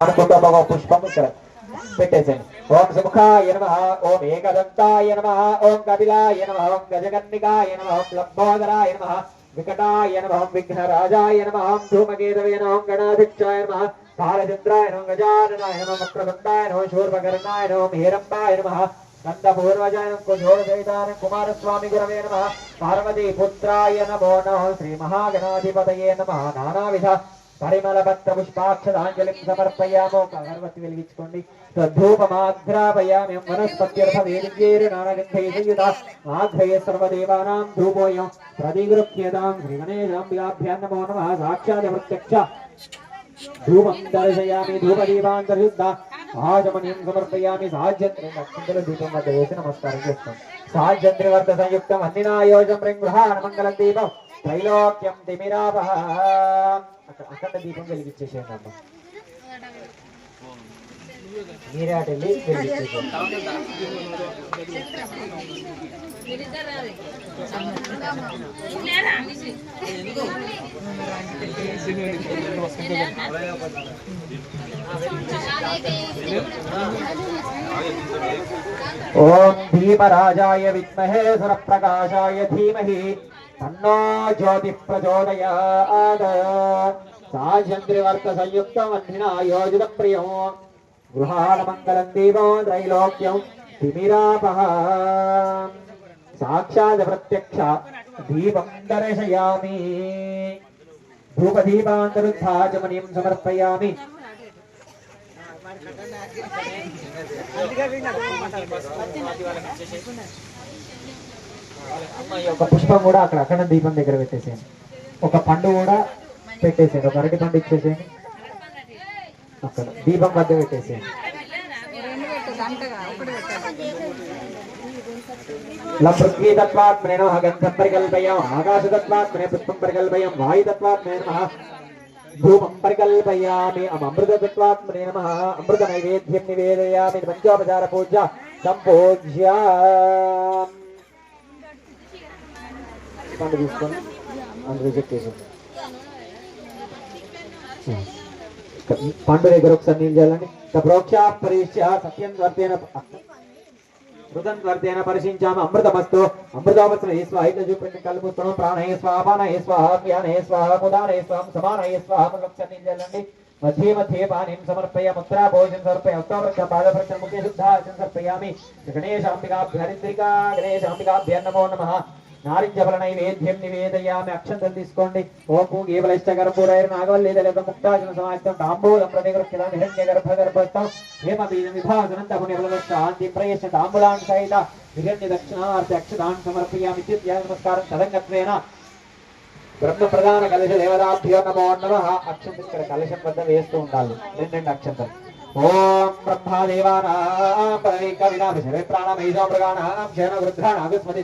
అనుకుంటూ ఒక పుష్పం ఇక్కడ పెట్టేసేయండి ఓం సుముఖాయ నమ ఓం ఏకదంతాయ నమ ఓం కపిలాయ నమ ఓం గజగన్నికాయ నమ ఓం లంబోదరాయ నమ వికటాయ నమ ఓం విఘ్నరాజాయ నమ ఓం ధూమకేతవే నమ ఓం గణాధిక్షాయ నమ బాలచంద్రాయ నమ గజాననాయ నమ వక్రతుండాయ నమ శూర్పకర్ణాయ నమ హేరంబాయ నమ నందపూర్వజాయ నమ కుజోరసహితాయ కుమారస్వామి గురవే నమ పార్వతీపుత్రాయ నమో నమ శ్రీ మహాగణాధిపతయే నమ నానావిధ పరిమళ పత్ర పుష్పాక్షరాంజలిం సమర్పయామో అగరబత్తి వెలిగించుకోండి. తద్ధూపమాఘ్రాపయామి వనస్పత్యర్థ వేదికేరు ఆఘ్రయ సర్వదేవానాం ధూపోయం ప్రతిగృహ్యతాం శ్రీగణేశాంబ్యాభ్యాం నమో నమః సాక్షాత్ ప్రత్యక్ష ధూపం దర్శయామి ధూపదీపాన్ దర్శుద్ధ. ఆజమనీయం సమర్పయామి సాధ్యంత్రి అక్షంతల దీపం వద్ద వేసి నమస్కారం చేస్తాను సాధ్యంత్రి సంయుక్తం అన్నినాయోజం గృహాణ మంగళం దీపం త్రైలోక్యం తిమిరాపహ అక్కడ అఖండ దీపం వెలిగించేసేయండి అమ్మ ओम धीमराजा विमहेश्वर प्रकाशा धीमह तो ज्योति प्रचोदया साजंत्रिवर्त संयुक्त मंत्रिण योजित అన్నినా యోజిత మంగళం త్రైలోక్యం తిమిరాపహ సాక్షాత్ ప్రత్యక్ష దీపం దర్శయామి. ధూపదీపాంతరుద్ధాచమనీయం సమర్పయామి. ఒక పుష్పం కూడా అక్కడ అక్కడ దీపం దగ్గర పెట్టేసేయండి. ఒక పండు కూడా పెట్టేసేయండి. ఒక అరటి పండు ఇచ్చేసేయండి. అక్కడ దీపం వద్ద పెట్టేసేయండి. లపృథ్వీతత్వాత్మనే నమః గంధం పరికల్పయాం ఆకాశతత్వాత్మనే పుష్పం పరికల్పయం వాయుతత్వాత్మనే నమ ధూమం పరికల్పయామి అమృతతత్వాత్మనే నమ అమృత నైవేద్యం నివేదయామి పంచోపచార పూజ సంపూజ్య పండు తీసుకొని అందులో చెప్పేసి పండు దగ్గర ఒకసారి నేను చేయాలని ప్రోక్ష పరీక్ష సత్యం వర్తేన మృతం వర్తేన పరిశీలించాము. అమృతమస్తు అమృతావసరం ఏ స్వాహ? ఇట్లా చూపించి కళ్ళు మూసుకోవడం ప్రాణయ స్వాహ ఏ స్వాహ ఏ స్వాహ ముదానయ స్వాహ సమానయ స్వాహ. ఒకసారి నీళ్ళు చేయాలండి మధ్య మధ్య పానీం సమర్పయ ముద్రా భోజనం సమర్పయ ఉత్తమృక్ష పాదపృక్ష ముఖ్య శుద్ధార్చన సమర్పయామి. గణేశాంబికాభ్యరిద్రికా గణేశాంబికాభ్యన్నమో నమ. నమః నైవేద్యం నివేదయామి అక్షంతలు తీసుకోండి. ఓం పూ గీవలైష్ట గర్భూరైర్ లేదా ముక్తాజన సమాజం తాంబూలం ప్రతిగృహ్యత హిరణ్య గర్భ గర్భస్థం హేమ బీజ విభాజనం తపుని శాంతి ప్రయశ తాంబూలాన్ సహిత హిరణ్య దక్షిణార్థ అక్షదాన్ సమర్పయామి చిత్యా నమస్కారం తదంగత్వేన బ్రహ్మ ప్రధాన కలశ దేవతాభ్యో నమో నమ. అక్షంతం ఇక్కడ కలశం వద్ద వేస్తూ ఉండాలి. రెండు రెండు అక్షంతలు. ఓం బ్రహ్మాదేవానాం పరమేక వినాశే ప్రాణమైజో మృగాణాం శయన వృద్ధానాం విస్మతి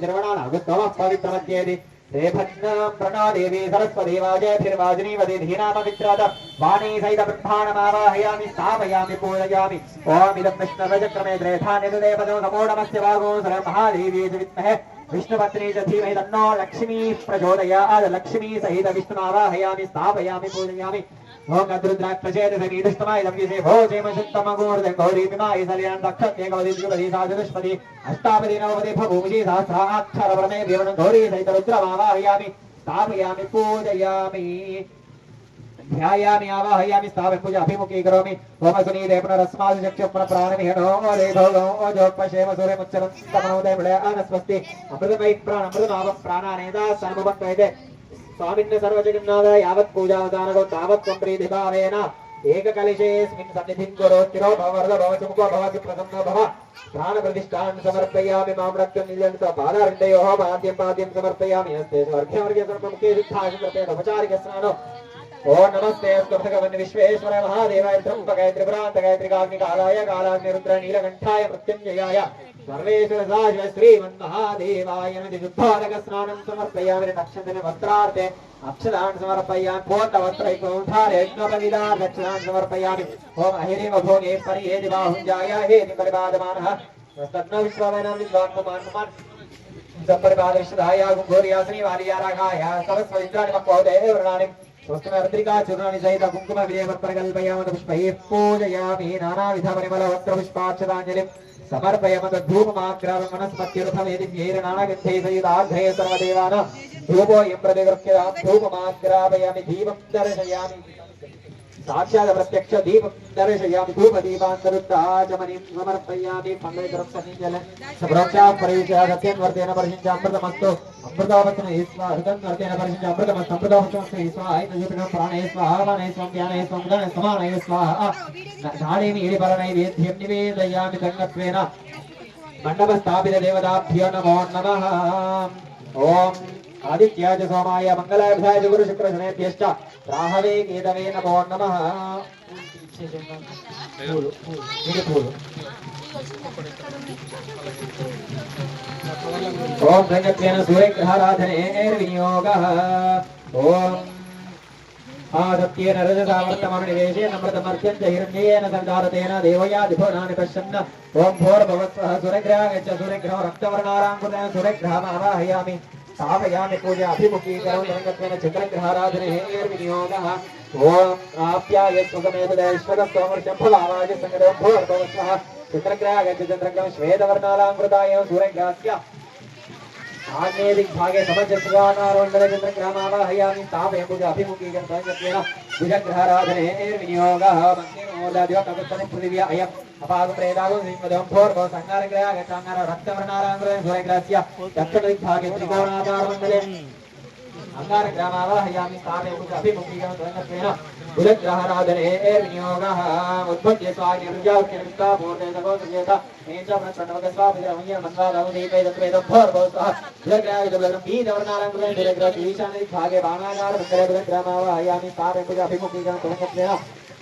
పవిత్రమధ్యేది రేభజ్ఞాం ప్రణాదేవి సరస్వతి వాజేభిర్వాజినీవతి ధీనామ విత్రాద వాణీ సహిత బ్రహ్మాణమావాహయామి స్థాపయామి పూజయామి ఓమిదం ఇదం విష్ణురజక్రమే త్రేధాని దేవదో నమో నమస్య వాగో సర మహాదేవీ విద్మహే విష్ణుపత్ని చ తన్నో లక్ష్మీ ప్రచోదయాద్ లక్ష్మీ సహిత విష్ణుమావాహయామి స్థాపయామి పూజయామి. ఓం అద్రుద్రాక్షేత సమీదుష్టమాయ విషే భోజేమ శుద్ధమగోర్ధ గౌరీ విమాయ సలియాన్ దక్షత్యేకవది ద్విపది సాధుష్పది అష్టాపది నవపది భూమిజీ సహస్రాక్షర ప్రమే దేవనం గౌరీ సహిత రుద్రమావాహయామి స్థాపయామి పూజయామి. ध्यायामि आवाहयामि स्थापय पूजा अभिमुखी करोमि होम सुनीते पुनरस्मादि चक्षु पुनः प्राणमिहनो रेभो ओजोपशेम सूर्यमुच्चरं तमनोदय विलय अनस्वस्ति अमृतमयि प्राण अमृतमाव प्राणानेदा सर्वभक्तैते स्वामिन्न सर्वजगन्नाथ यावत् पूजावतारको तावत् त्वं प्रीतिभावेन एककलिशेऽस्मिन् सन्निधिं कुरु स्थिरो भव वरद भव सुमुखो भव सुप्रसन्नो भव प्राणप्रतिष्ठान् समर्पयामि मां रक्तं निजन्त पादारविन्दयोः पाद्यं पाद्यं समर्पयामि हस्ते स्वर्घ्यवर्ग्य सर्वमुखे सिद्धाय समर्पयत उपचारिकस्नानो ओम नमस्ते स्वर्धकवन विश्वेश्वर महादेवाय त्र्यंबकाय त्रिपुरान्तकायत्रिकाग्निकालाय कालाग्निरुद्र नीलकण्ठाय मृत्युञ्जयाय सर्वेश्वरसाय श्रीमन्महादेवाय शुद्धादकस्नानं समर्पयामि। नक्षत्र वस्त्रार्थे अक्षरान् समर्पयामि पूर्णवस्त्रैकौण्ठारेष्णोपविदार्दक्षरान् समर्पयामि। ओम अहिरेव भोगे परिहेति बाहुञ्जाय हेति परिपादमानः तन्नो विश्वामयनां विद्वान्मान् सपरिपादविश्वधाया गुम्भोर्यासनी वालियाराघाया। सरस्वतीन्द्राणि मक्वौदेव वृणानि పరిపాదమానః తన్నో సహిత కుంకుమ విజయమత్పరకల్పయామత పుష్పైః పూజయామి. నానావిధ పరిమళ వక్ర పుష్పాక్షతాంజలిం సమర్పయమత ధూపమాగ్రావం వనస్పత్యురథమేది వ్యైరనానగంధే సహితాగ్రహే సర్వదేవాన ధూపోయం ప్రతిగృహ్య ధూపమాగ్రాపయామి దీపం దర్శయామి. సాక్షాత్ ప్రత్యక్ష దీపం దర్శయామి ధూప దీపాంతరుద్ధాచమనిం సమర్పయామి సన్నిజల సప్రోక్షా ప్రవేశ సత్యం వర్తేన పరిశించ అమృతమస్తు అమృతవచన ఈశ్వ హృదం వర్తేన పరిశించ అమృతమస్తు అమృతవచన ఈశ్వ ఆయన చూపిన ప్రాణే స్వాహ మానే స్వం జ్ఞానే స్వం గణ సమానయ స్వాహ నాడేమి ఇడిపరణై వేద్యం నివేదయామి దంగత్వేన మండప స్థాపిత దేవతాభ్యో నమో నమః ఓం ఆదిత్యాయ సోమాయ మంగళాభిధాయ గురు శుక్ర శనేభ్యశ్చ రాహవే కేతవే నమో నమ. పూలు, పూలు, ఓం రంగత్వేన సూర్యగ్రహారాధనే వినియోగ ఓం ఆదత్యేన రజసావర్తమనివేశే నమృతమర్త్యంత హిరణ్యేన సంధారతేన దేవయాదిభువనాని పశ్యన్న. ఓం భోర్భవత్సః సురగ్రహగచ్చ సూర్యగ్రహం రక్తవర్ణారాంకుతేన సురగ్రహమావాహయామి स्थापयामि पूजाभिमुखीकरं रङ्गत्वेन चित्रग्रहाराधनहेयर्विनियोगः चंद्रग्रह आप्याय स्वगमेतदैश्वरस्तोमर्षं फलावाय सङ्गतं भूर्भवस्वः चित्रग्रहागच्छचन्द्रङ्गं श्वेतवर्णालाङ्कृताय सूर्यग्रास्य भुजग्रहाराधने विनियोगः मन्दिरोदाद्योकगुप्तनि पृथिव्या अयम् अपागप्रेदागो सिंहदं भोर्भव सङ्गारग्रह गच्छाङ्गार रक्तवर्णाराङ्गुरे सूर्यग्रहस्य दक्षिणदिग्भागे त्रिकोणाकारमण्डले अङ्गारग्रामावहयामि स्थापयतु अभिमुखीकरण तरङ्गत्वेन बुधग्रहराधने विनियोगः उद्भज्य स्वागि वृजावृत्ता पूर्णेतगोत्रजेत ीतवर्णालङ्कृते भागे बाणागारमन्दिरे बुधग्रामावहयामि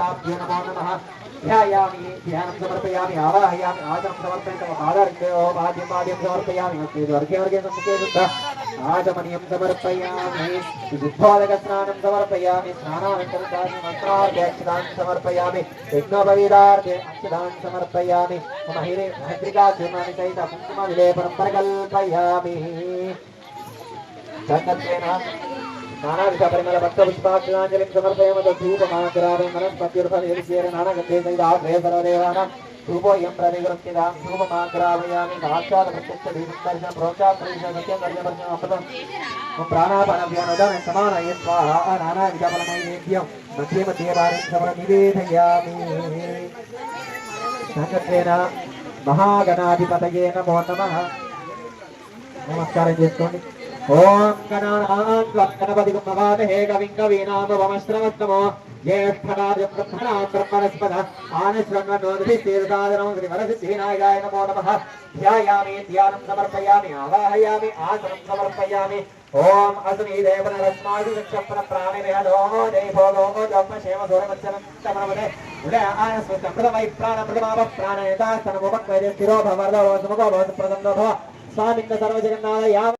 నమః మర్మాయ నమః మాయ నమః కుబేర ఈశానాయ నమో నమః మండప స్థాపిత దేవతాభ్యో నమో నమః ధ్యాయామి ధ్యానం సమర్పయామి ఆవాహయామి ఆచరం సమర్పయామి ఆదర్శో పాద్యం పాద్యం సమర్పయామి వర్గే వర్గే సముఖే శుద్ధ ఆచమనీయం సమర్పయామి విశుద్ధోదక స్నానం సమర్పయామి స్నానానంతరం మంత్రార్థే అక్షదాన్ సమర్పయమత ధూపమాగ్రావం మనస్పత్యుర్ఫలేర్చేర సర్వదేవానాం ధూపోయం ప్రతిగృహ్యతాం సాక్షాత్ ప్రత్యక్ష అమృతం. సమానయ స్వాహ మధ్య మధ్య సమర నివేదయామి సంగత్వేన మహాగణాధిపతయే నమో నమ. నమస్కారం చేసుకోండి. ఓం గణానాం గణపతి కుమ్మవామహే కవిం కవీనామవమశ్రవస్తమో జ్యేష్ఠరాజ బ్రహ్మణా బ్రహ్మణస్పద ఆనశ్రవణోదభిస్తీర్దాదనం శ్రీవరసిద్ధివినాయకాయ నమో నమః. ధ్యాయామి ధ్యానం సమర్పయామి ఆవాహయామి ఆసనం సమర్పయామి. ఓం అసునీ దేవనరస్మాది చక్షప్ర ప్రాణిరేదో దేవో జమ్మ క్షేమ సూరమచ్చనం తమనమదే ఉడే ఆనస్వ సంప్రదమై ప్రాణమృతమావ ప్రాణయతా స్తనముపక్వైదే స్థిరో భవత్ భవ స్వామిన్న సర్వజగన్నాథ యావ